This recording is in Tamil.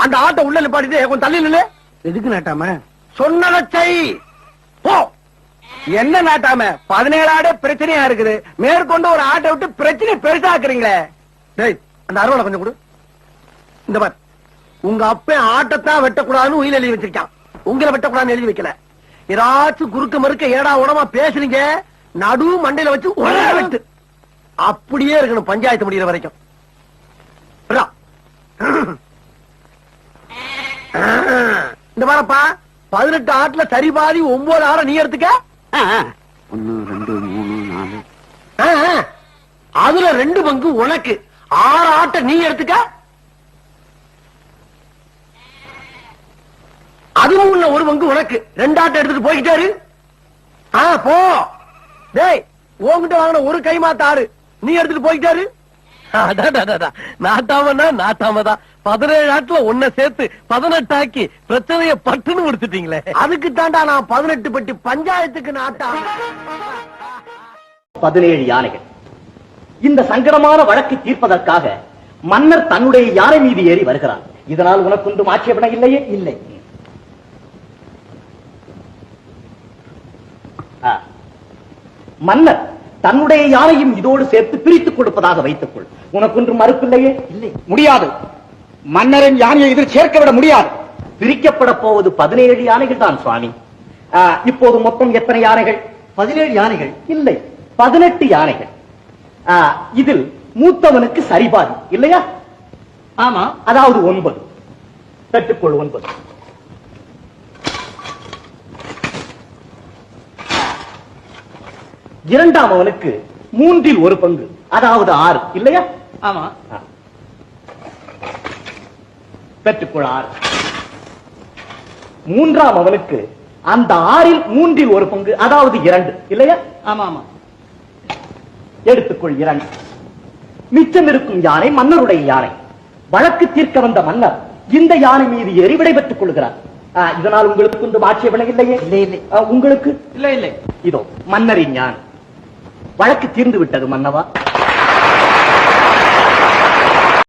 அந்த ஆட்டை உள்ள நிப்பாட்டிட்டு கொஞ்சம் தள்ளி நில்லு. எதுக்கு நாட்டாம? சொன்னதை செய். போ. என்ன நாட்டாம? பதினேழு ஆடே பிரச்சனையா இருக்குது. மேற்கொண்டு ஒரு ஆட்டை விட்டு பிரச்சனை பெருசாக்குறீங்களே. டேய் அந்த அறுவலை கொஞ்சம் கொடு. இந்த பார். உங்க அப்ப ஆட்டத்தான் வெட்டக்கூடாதுன்னு உயிர் எழுதி வச்சிருக்கான். உங்களை வெட்டக்கூடாதுன்னு எழுதி வைக்கல. ஏதாச்சும் குறுக்க மறுக்க ஏடா உடமா பேசுறீங்க? நடு மண்டையில வச்சு ஒரே வெட்டு. அப்படியே இருக்கணும் பஞ்சாயத்து முடியிற வரைக்கும். பாரப்பா பதினெட்டு ஆட்டுல சரி பாதி ஒன்பது ஆற நீ எடுத்துக்க. ஒன்னு ரெண்டு மூணு நாலு. அதுல ரெண்டு பங்கு உனக்கு. ஆறு ஆட்டை நீ எடுத்துக்க. அதுவும் உள்ள ஒரு பங்கு உனக்கு. ரெண்டு ஆட்டை எடுத்துட்டு போய்கிட்டாரு ஆ போ. டேய் உன்கிட்ட வாங்கின ஒரு கை மாத்த ஆடு. நீ எடுத்துட்டு போய்கிட்டாரு நாட்டாமனா நாட்டாமதான் பதினேழு ஆட்டுல ஒன்ன சேர்த்து பதினெட்டு ஆக்கி பிரச்சனைய பட்டுன்னு முடிச்சிட்டீங்களே. அதுக்கு தாண்டா நான் பதினெட்டு பட்டி பஞ்சாயத்துக்கு நாட்டா பதினேழு யானைகள். இந்த சங்கடமான வழக்கை தீர்ப்பதற்காக மன்னர் தன்னுடைய யானை மீது ஏறி வருகிறார். இதனால் உனக்கு ஒன்றும் ஆட்சேபனை இல்லையே? இல்லை. ஆ. மன்னர் தன்னுடைய யானையும் இதோடு சேர்த்து பிரித்துக் கொடுப்பதாக வைத்துக் கொள் உனக்கு ஒன்றும் மறுப்பில்லையே? இல்லை. முடியாது. மன்னரின் யானையை இதில் சேர்க்க விட முடியாது. பிரிக்கப்பட போவது பதினேழு யானைகள் தான் சுவாமி இப்போது மொத்தம் எத்தனை யானைகள்? பதினேழு யானைகள். இல்லை. பதினெட்டு யானைகள். இதில் மூத்தவனுக்கு சரிபாதி இல்லையா? ஆமா. அதாவது ஒன்பது. பெற்றுக்கொள் ஒன்பது. இரண்டாம் அவனுக்கு மூன்றில் ஒரு பங்கு. அதாவது ஆறு. இல்லையா? ஆமா. பெற்றுக்கொள் ஆறு. மூன்றாம் அவனுக்கு அந்த ஆறில் மூன்றில் ஒரு பங்கு அதாவது இரண்டு. இல்லையா? ஆமா ஆமா. எடுத்துக்கொள் இரண்டு. மிச்சம் இருக்கும் யானை மன்னருடைய யானை. வழக்கு தீர்க்க வந்த மன்னர் இந்த யானை மீது ஏறி விடைபெற்றுக் கொள்கிறார். இதனால் உங்களுக்கு ஒன்றும் ஆட்சேபனை இல்லையே? இல்லை இல்லை. உங்களுக்கு? இல்லை இல்லை. இதோ மன்னரின் யானை. வழக்கு தீர்ந்து விட்டது மன்னவா?